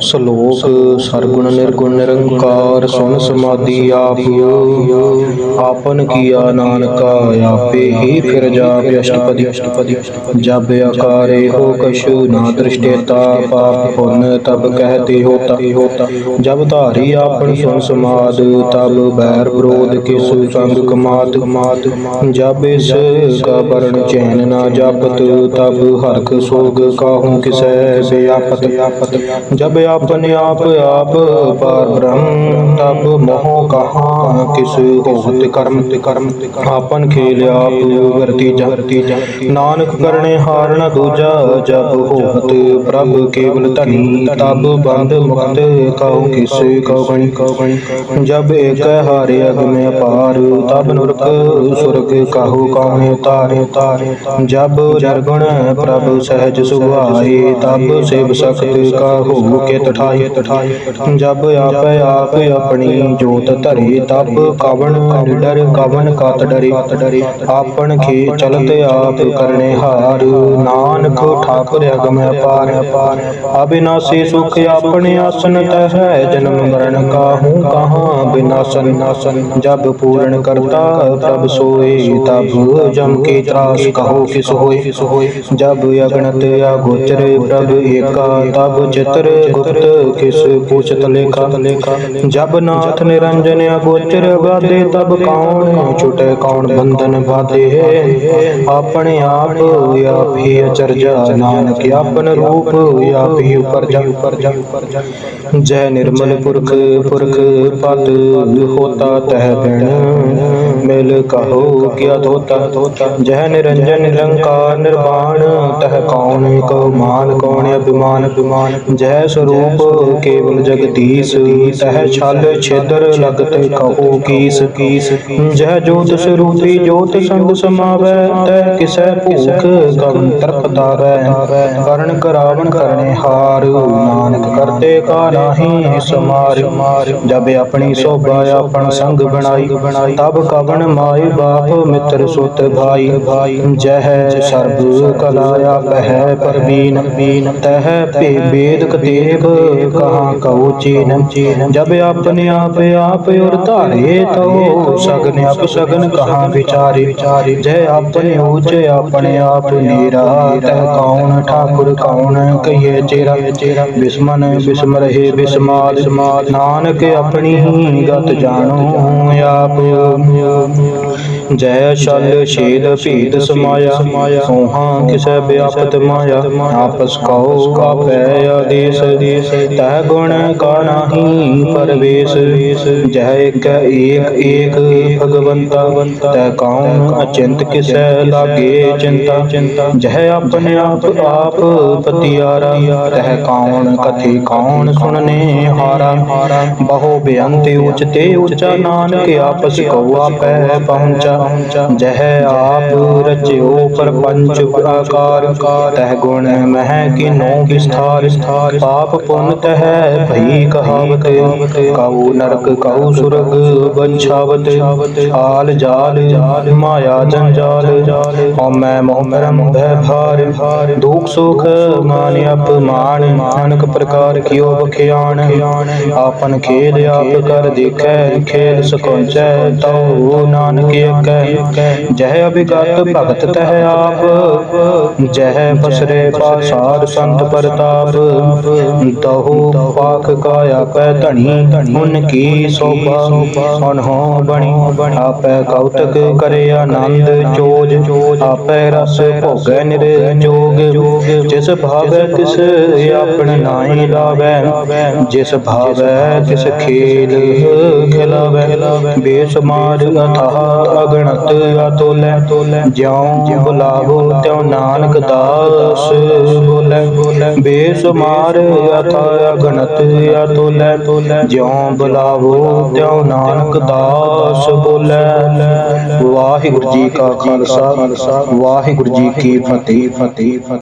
ਸ਼ਲੋਕ ਸਰਗੁਣ ਨਿਰਗੁਣ ਨਿਰੰਕਾਰ ਸੁਨ ਸਮਾਧੀ ਆਪ ਆਪਨ ਕੀਆ ਨਾਨਕਾ ਆਪੇ ਹੀ ਫਿਰ ਜਾਪਿ ਅਸ਼ਟਪਦੀ। ਅਸ਼ਟਪਦੀ ਜਬ ਆਕਾਰੇ ਹੋ ਕਛੂ ਨਾ ਦ੍ਰਿਸ਼ਟੇਤਾ ਪਾਪ ਪੁੰਨ ਤਬ ਕਹਤੇ ਹੋਤਾ। ਹੋਤਾ ਜਬ ਧਾਰੀ ਆਪਨ ਸੁਨ ਸਮਾਦ ਤਬ ਬੈਰ ਵਿਰੋਧ ਕਿਸ ਸੰਗ ਕਮਾਤ ਕਮਾਤ ਜਬ ਇਸ ਕਾ ਚੈਨ ਨਾ ਜਾਪਤ ਤਬ ਹਰਖ ਸੋਗ ਕਾਹੂ ਕਿਸੈ ਸਿਆਪਤ ਜਬ ਆਪਣੇ ਆਪ ਆਪ ਪਾਰ ਬ੍ਰਹਮ ਤਬ ਮੋਹ ਕਹਾ, ਕਿਸ ਹੋਤ ਕਰਮ ਤੇ ਕਰਮ, ਆਪਨ ਖੇਲ ਆਪ ਵਰਤੀ ਜਰਤੀ ਨਾਨਕ ਕਰਨੇ ਹਾਰ ਦੂਜਾ ਜਬ ਹੋਤ ਪ੍ਰਭ ਕੇਵਲ ਧਨੀ। ਤਬ ਬੰਦ ਮੁਕਤ ਕਉ ਕਿਸ ਕਉ ਗਣੀ। ਕਉ ਗਣੀ ਜਬ ਏਕ ਹਾਰੇ ਅਗਮੇ ਅਪਾਰ, ਤਬ ਨੁਰਕ ਸੁਰਗ ਕਾਹੂ ਕਾਮੇ ਤਾਰੇ ਤਾਰੇ ਜਬ ਜਰਗੁਣ ਪ੍ਰਭ ਸਹਿਜ ਸੁਭਾਏ, ਤਬ ਸੇਵ ਸਖਤ ਕਾਹੂ ਕੇ ਤਠਾਏ ਤਠਾਏ ਜਬ ਆਪੇ ਆਪ ਆਪਣੀ ਜੋਤ ਧਰੇ, ਤਬ ਕਵਣ ਡਰ, ਕਵਣ ਕਤ ਡਰੇ। ਡਰੇ ਖੇ ਚਲਤ ਆਪ ਕਰਨੇ ਹਾਰ। ਨਾਨਕ ਠਾਕੁਰ ਅਗਮ ਅਪਾਰ। ਅਬਿਨਾਸੀ ਸੁਖ ਆਪਣੇ ਆਸਨ ਤਹ ਹੈ ਜਨਮ ਮਰਨ ਕਾਹੂ ਕਹਾਂ ਬਿਨਾਸਨ। ਨਾਸਨ ਜਬ ਪੂਰਨ ਕਰਤਾ, ਪ੍ਰਭ ਸੋਏ, ਤਬ ਜਮ ਕੇ ਤਰਾਸ ਕਹੋ ਕਿਸ ਹੋਏ। ਕਿਸ ਹੋਏ ਜਬ ਅਗਣਤ ਅਗੋਚਰ ਪ੍ਰਭ ਏਕਾ, ਤਬ ਚਿਤਰ ਗੁਪਤ ਕਿਸ ਪੁੱਛਤ ਲੇਖਾ? ਲੇਖਾ ਜਬ ਨਾਥ ਨਿਰੰਜਨ ਅਗੋਚਰ ਗਾਦੇ ਤਬ ਕੌਣ ਛੁਟੇ, ਕੌਣ ਬੰਧਨ ਬਾਧੇ ਆਪਣੇ ਆਪ ਆਪ ਹੀ ਅਚਰਜਾ, ਨਾਨਕ ਆਪਨ ਰੂਪ ਆਪ ਹੀ ਉਪਰ ਜਾ ਉਪਰ ਜਾ ਜੈ ਨਿਰਮਲ ਪੁਰਖ ਪੁਰਖ ਪਦ ਹੋਤਾ ਤਹ ਬਿਨ। ਮਿਲ ਕਹੋ ਕਿਆ ਧੋਤਾ ਧੋਤਾ ਜੈ ਨਿਰੰਜਨ ਨਿਰੰਕਾਰ ਨਿਰਵਾਣ, ਤਹ ਕੌਣ ਕੋ ਮਾਨ, ਕੌਣ ਅਭਿਮਾਨ ਅਭਿਮਾਨ? ਜੈ ਸਰੂਪ ਕੇਵਲ ਜਗਦੀਸ਼, ਤਹ ਛਲ ਛਿਦਰ ਲਗਤ ਕਹੋ ਕੀਸ ਕੀਸ। ਜੈ ਜੋਤ ਸਰੂਪੀ ਜੋਤ ਸੰਗ ਸਮਾਵੈ ਤੈ ਕਿਸੈ ਭੂਖ ਕਮ ਤਰਪਤਾਵੈ ਕਰਨ ਕਰਾਵਣ ਕਰਨੇ ਹਾਰ, ਨਾਨਕ ਕਰਤੇ ਕਾ ਨਾਹੀ ਸਮਾਰ। ਜਬ ਆਪਣੀ ਸੋਭਾ ਆਪਣ ਸੰਗ ਬਣਾਈ, ਤਬ ਕਵਣ ਮਾਈ ਬਾਪ ਮਿੱਤਰ ਸੁਤ ਭਾਈ। ਭਾਈ ਜਹ ਸਰਬ ਕਲਾ ਆਪਹਿ ਪਰਬੀਨ ਬੀਨ ਤਹ ਭੇ ਬੇਦ ਕਤੇਬ ਕਹਾ ਕਉ ਚੀਨ ਜਬ ਆਪਨੇ ਆਪ ਆਪ ਉਰ ਧਾਰੇ ਤੋ ਸਗਨ ਅਪ ਸਗਨ ਕਹਾ ਵਿਚਾਰੇ ਵਿਚਾਰੇ, ਜੈ ਆਪਣੇ ਊਚ ਆਪਣੇ ਆਪ ਨੀਰਾ ਤਹ ਕੌਣ ਠਾਕੁਰ ਕੌਣ ਕਹੀਏ ਚੇਰਾ ਚੇਰਾ ਬਿਸਮਨ ਬਿਸਮ ਰਹੇ ਬਿਸਮਾਦ ਨਾਨਕ ਆਪਣੀ ਗਤ ਜਾਣੋ ਆਪ। ਜੈ ਛਲ ਛੇਦ ਭੀਤ ਸਮਾਇਆ। ਸੋਹਾ ਕਿਸੈ ਵਿਆਪਤ ਮਾਇਆ। ਆਪਸ ਕਉ ਆਪੈ ਆਦੇਸ। ਤਹ ਗੁਣ ਕਾ ਨਾਹੀ ਪਰਵੇਸ। ਜੈ ਇਕ ਏਕ ਏਕ ਭਗਵੰਤਾ। ਤੈ ਕੌਣ ਅਚਿੰਤ ਕਿਸੈ ਲਾਗੇ ਚਿੰਤਾ। ਜਹ ਆਪਣੇ ਆਪ ਆਪ ਪਤਿਆਰਾ। ਤਹ ਕੌਣ ਕਥੀ ਕੌਣ ਸੁਣਨੇ ਹਾਰਾ। ਬਹੁ ਬੇਅੰਤ ਉਚ ਤੇ ਉਚਾ ਨਾਨਕ ਆਪਸ ਕਉ ਆਪੈ ਪਹੁੰਚਾ। ਜਹ ਆਪ ਰਚਿਓ ਪਰਪੰਚ ਆਕਾਰ। ਤਹ ਗੁਣ ਮਹਿ ਕਿਨੋ ਵਿਸਥਾਰ। ਪਾਪ ਪੁੰਨ ਤਹ ਭਈ ਕਹਾਵਤ। ਕਉ ਨਰਕ ਕਉ ਸੁਰਗ ਬੰਛਾਵਤ। ਆਲ ਜਾਲ ਮਾਇਆ ਜੰਜਾਲ। ਹਉਮੈ ਮੋਹ ਭਰਮ ਭੈ ਭਾਰ। ਦੁਖ ਸੁਖ ਮਾਨ ਅਪਮਾਨ ਨਾਨਕ ਪ੍ਰਕਾਰ ਕਿਉ ਬਖਿਆਣ ਆਪਨ ਖੇਲ ਆਪ ਕਰ ਦੇਖੈ, ਖੇਲ ਸਕੁੰਚੈ ਤਉ ਨਾਨਕ ਏਕੈ ਜਹ ਅਭਿਗਤ ਭਗਤ ਤਹ ਆਪ। ਜਹ ਬਸਰੇ ਪਾਸਾਰ ਸੰਤ ਪ੍ਰਤਾਪ। ਤਹੂ ਪਾਖ ਕਾਇਆ ਪੈ ਧਣੀ। ਉਨ ਕੀ ਸੋਭਾ? ਅਨਹੋ ਬਣੀ। ਆਪੈ ਕੌਤਕ ਕਰੇ ਆਨੰਦ ਚੋਜ ਆਪੈ ਰਸ ਭੋਗੈ ਨਿਰਜੋਗ। ਜਿਸ ਭਾਵੈ ਤਿਸ ਆਪਣ ਨਾਹੀ ਲਾਵੈ। ਜਿਸ ਭਾਵੈ ਤਿਸ ਖੇਲ ਖਿਲਾਵੈ। ਬੇਸਮਾਰ ਅਥਾਹ ਗਣਤ ਅਗਣਤ ਅਤੁਲੈ ਜਿਉ ਬੁਲਾਵੋ ਤਿਉ ਨਾਨਕ ਦਾਸ। ਬੋਲੇ ਬੇਸਮਾਰ ਅਥਾਹ ਅਗਣਤ ਤੋਲੈ, ਜਿਉ ਬੁਲਾਵੋ ਤਿਉ ਨਾਨਕ ਦਾਸ। ਬੋਲੇ, ਵਾਹਿਗੁਰੂ ਜੀ ਕਾ ਖਾਲਸਾ, ਵਾਹਿਗੁਰੂ ਜੀ ਕੀ ਫਤਿਹ ਫਤਿਹ।